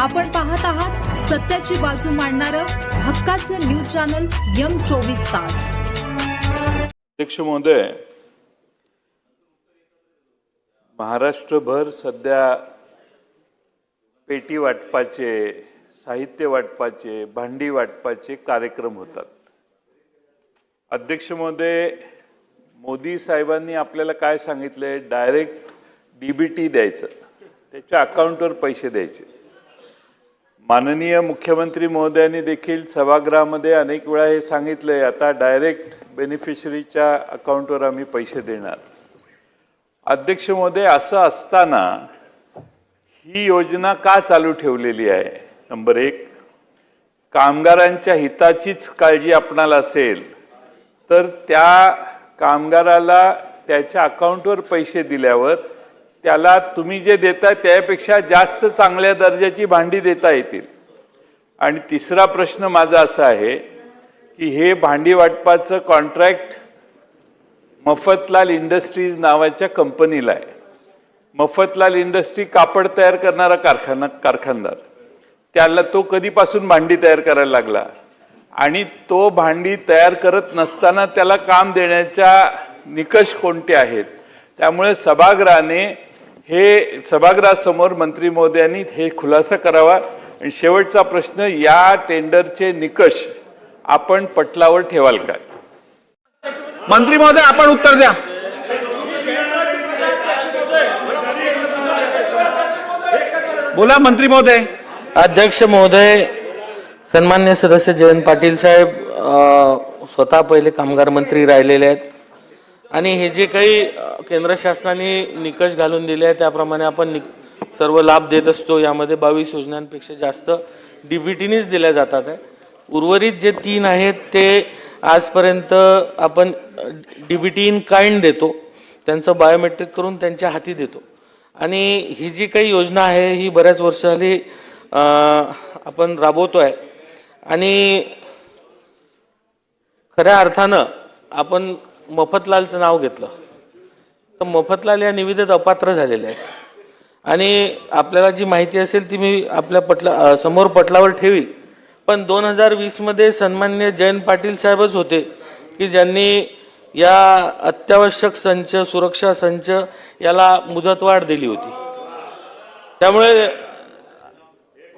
आपण पाहत आहात सत्याची बाजू मांडणारं हक्काचं न्यूज चॅनल यम चोवीस तास. अध्यक्ष महोदय महाराष्ट्रभर सध्या पेटी वाटपाचे साहित्य वाटपाचे भांडी वाटपाचे कार्यक्रम होतात. अध्यक्ष महोदय मोदी साहेबांनी आपल्याला काय सांगितलंय? डायरेक्ट डीबीटी द्यायचं. त्याच्या अकाउंटवर पैसे द्यायचे. माननीय मुख्यमंत्री महोदयांनी देखील सभागृहामध्ये अनेक वेळा हे सांगितलंय आता डायरेक्ट बेनिफिशरीच्या अकाउंटवर आम्ही पैसे देणार. अध्यक्ष महोदय असं असताना ही योजना का चालू ठेवलेली आहे? नंबर एक कामगारांच्या हिताचीच काळजी आपणाला असेल तर त्या कामगाराला त्याच्या अकाउंटवर पैसे दिल्यावर त्याला तुम्ही जे देता त्यापेक्षा जास्त चांगल्या दर्जाची भांडी देता येतील. आणि तिसरा प्रश्न माझा असा आहे की हे भांडी वाटपाचं कॉन्ट्रॅक्ट मफतलाल इंडस्ट्रीज नावाच्या कंपनीला आहे. मफतलाल इंडस्ट्री कापड तयार करणारा कारखाना कारखानदार. त्याला तो कधीपासून भांडी तयार करायला लागला? आणि तो भांडी तयार करत नसताना त्याला काम देण्याच्या निकष कोणते आहेत? त्यामुळे सभागृहाने हे सभागृहासमोर मंत्री महोदयांनी हे खुलासा करावा. आणि शेवटचा प्रश्न या टेंडरचे निकष आपण पटलावर ठेवाल काय मंत्री महोदय आपण उत्तर द्या. बोला मंत्री महोदय. अध्यक्ष महोदय सन्मान्य सदस्य जयंत पाटील साहेब स्वतः पहिले कामगार मंत्री राहिलेले आहेत. आणि हे जे काही केंद्र शासनाने निकष घालून दिले आहे त्याप्रमाणे आपण निक- सर्व लाभ देत असतो. यामध्ये बावीस योजनांपेक्षा जास्त डीबीटीनेच दिल्या जातात आहे. उर्वरित जे तीन आहेत ते आजपर्यंत आपण डीबीटी इन काइंड देतो. त्यांचं बायोमेट्रिक करून त्यांच्या हाती देतो. आणि ही जी काही योजना आहे ही बऱ्याच वर्ष झाली राबवतो आहे आणि खऱ्या अर्थानं आपण मफतलालचं नाव घेतलं. तर मफतलाल या निविदेत अपात्र झालेले आहेत. आणि आपल्याला जी माहिती असेल ती मी आपल्या पटला समोर पटलावर ठेवी पण दोन हजार वीसमध्ये सन्मान्य जयंत पाटील साहेबच होते की ज्यांनी या अत्यावश्यक संच सुरक्षा संच याला मुदतवाढ दिली होती. त्यामुळे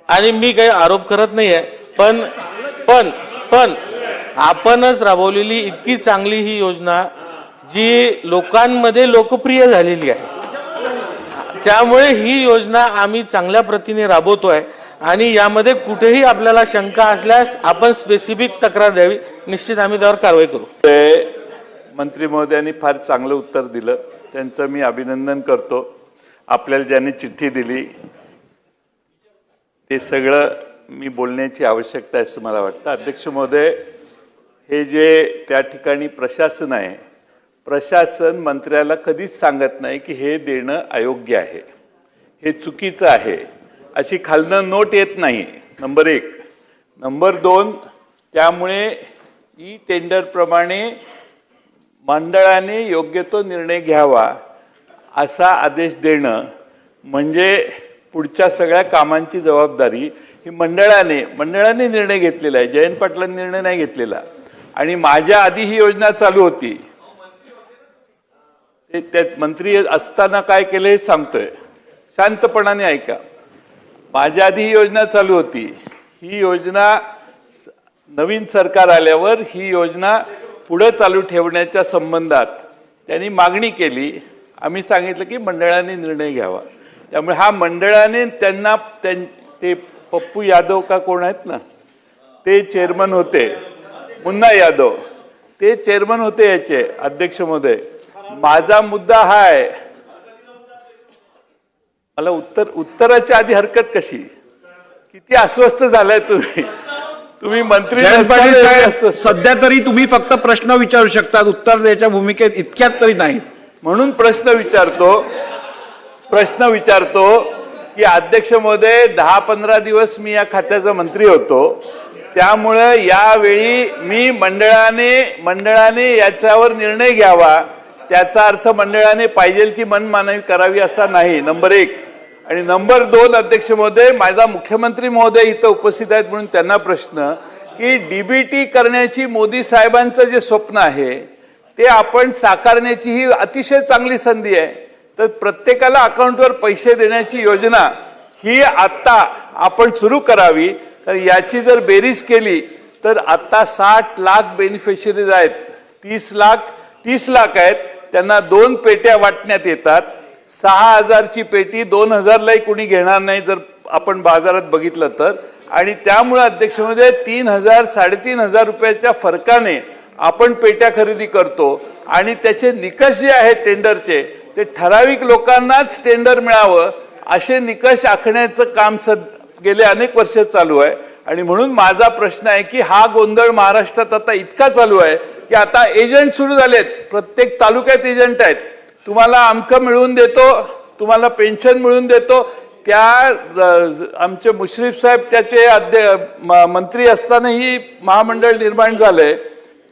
आणि मी काही आरोप करत नाही आहे पण पण पण आपणच राबवलेली इतकी चांगली ही योजना जी लोकांमध्ये लोकप्रिय झालेली आहे. त्यामुळे ही योजना आम्ही चांगल्या प्रतीने राबवतोय आणि यामध्ये कुठेही आपल्याला शंका असल्यास आपण स्पेसिफिक तक्रार द्यावी. निश्चित आम्ही त्यावर कारवाई करू. ते मंत्री महोदयांनी फार चांगलं उत्तर दिलं. त्यांचं मी अभिनंदन करतो. आपल्याला ज्यांनी चिठ्ठी दिली ते सगळं मी बोलण्याची आवश्यकता आहे असं मला वाटतं. अध्यक्ष महोदय हे जे त्या ठिकाणी प्रशासन आहे प्रशासन मंत्र्याला कधीच सांगत नाही की हे देणं अयोग्य आहे. हे चुकीचं आहे. अशी खालनं नोट येत नाही. नंबर एक. नंबर दोन त्यामुळे ई टेंडरप्रमाणे मंडळाने योग्य तो निर्णय घ्यावा असा आदेश देणं म्हणजे पुढच्या सगळ्या कामांची जबाबदारी ही मंडळाने मंडळाने निर्णय घेतलेला आहे. जयंत पाटलांनी निर्णय नाही घेतलेला. आणि माझ्या आधी ही योजना चालू होती. ते त्यात मंत्री असताना काय केलं हे सांगतोय. शांतपणाने ऐका. माझ्या आधी ही योजना चालू होती. ही योजना नवीन सरकार आल्यावर ही योजना पुढे चालू ठेवण्याच्या संबंधात त्यांनी मागणी केली. आम्ही सांगितलं की मंडळाने निर्णय घ्यावा. त्यामुळे हा मंडळाने त्यांना त्यां ते पप्पू यादव का कोण आहेत ना? ते चेअरमन होते. मुन्ना यादव. ते चेअरमन होते याचे अध्यक्ष महोदय. माझा मुद्दा हा आहे. मला उत्तर उत्तराच्या आधी हरकत कशी? किती अस्वस्थ झालाय तुम्ही. तुम्ही मंत्री. सध्या तरी तुम्ही फक्त प्रश्न विचारू शकतात उत्तर द्यायच्या भूमिकेत इतक्यात तरी नाही. म्हणून प्रश्न विचारतो प्रश्न विचारतो की अध्यक्ष महोदय दहा पंधरा दिवस मी या खात्याचा मंत्री होतो. त्यामुळं यावेळी मी मंडळाने मंडळाने याच्यावर निर्णय घ्यावा. त्याचा अर्थ मंडळाने पाहिजे ती मनमानवी करावी असा नाही. नंबर एक. आणि नंबर दोन अध्यक्ष महोदय माझा मुख्यमंत्री महोदय इथं उपस्थित आहेत म्हणून त्यांना प्रश्न की डीबीटी करण्याची मोदी साहेबांचं जे स्वप्न आहे ते आपण साकारण्याची ही अतिशय चांगली संधी आहे. तर प्रत्येकाला अकाउंटवर पैसे देण्याची योजना ही आत्ता आपण सुरू करावी. तर याची जर बेरीज केली तर आता साठ लाख बेनिफिशरीज आहेत. तीस लाख तीस लाख आहेत. त्यांना दोन पेट्या वाटण्यात येतात. सहा हजारची पेटी दोन हजारलाही कुणी घेणार नाही जर आपण बाजारात बघितलं तर. आणि त्यामुळे अध्यक्ष म्हणजे तीन हजार साडेतीन हजार रुपयाच्या फरकाने आपण पेट्या खरेदी करतो. आणि त्याचे निकष जे आहेत टेंडरचे ते ठराविक लोकांनाच टेंडर मिळावं असे निकष आखण्याचं काम सद गेले अनेक वर्ष चालू आहे. आणि म्हणून माझा प्रश्न आहे की हा गोंधळ महाराष्ट्रात आता इतका चालू आहे की आता एजंट सुरू झालेत. प्रत्येक तालुक्यात एजंट आहेत. तुम्हाला अमकं मिळवून देतो तुम्हाला पेन्शन मिळवून देतो. त्या आमचे मुश्रीफ साहेब त्याचे अध्य मंत्री असतानाही महामंडळ निर्माण झालंय.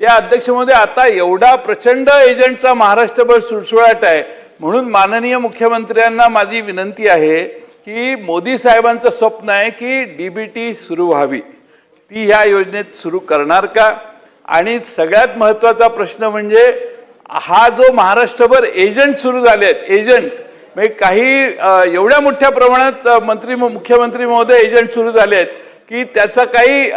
त्या अध्यक्षमध्ये आता एवढा प्रचंड एजंटचा महाराष्ट्रभर सुळसुळाट आहे. म्हणून माननीय मुख्यमंत्र्यांना माझी विनंती आहे की मोदी साहेबांचं स्वप्न आहे की डीबीटी सुरू व्हावी. ती ह्या योजनेत सुरू करणार का? आणि सगळ्यात महत्त्वाचा प्रश्न म्हणजे हा जो महाराष्ट्रभर एजंट सुरू झाले आहेत एजंट म्हणजे काही एवढ्या मोठ्या प्रमाणात मंत्री मुख्यमंत्री महोदय एजंट सुरू झाले आहेत की त्याचा काही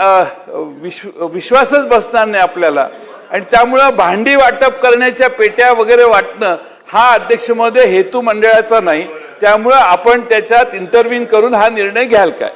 विश्व विश्वासच बसणार नाही आपल्याला. आणि त्यामुळं भांडी वाटप करण्याच्या पेट्या वगैरे वाटणं हा अध्यक्ष महोदय हेतू मंडळाचा नाही. त्यामुळं आपण त्याच्यात इंटरव्हिन करून हा निर्णय घ्याल काय?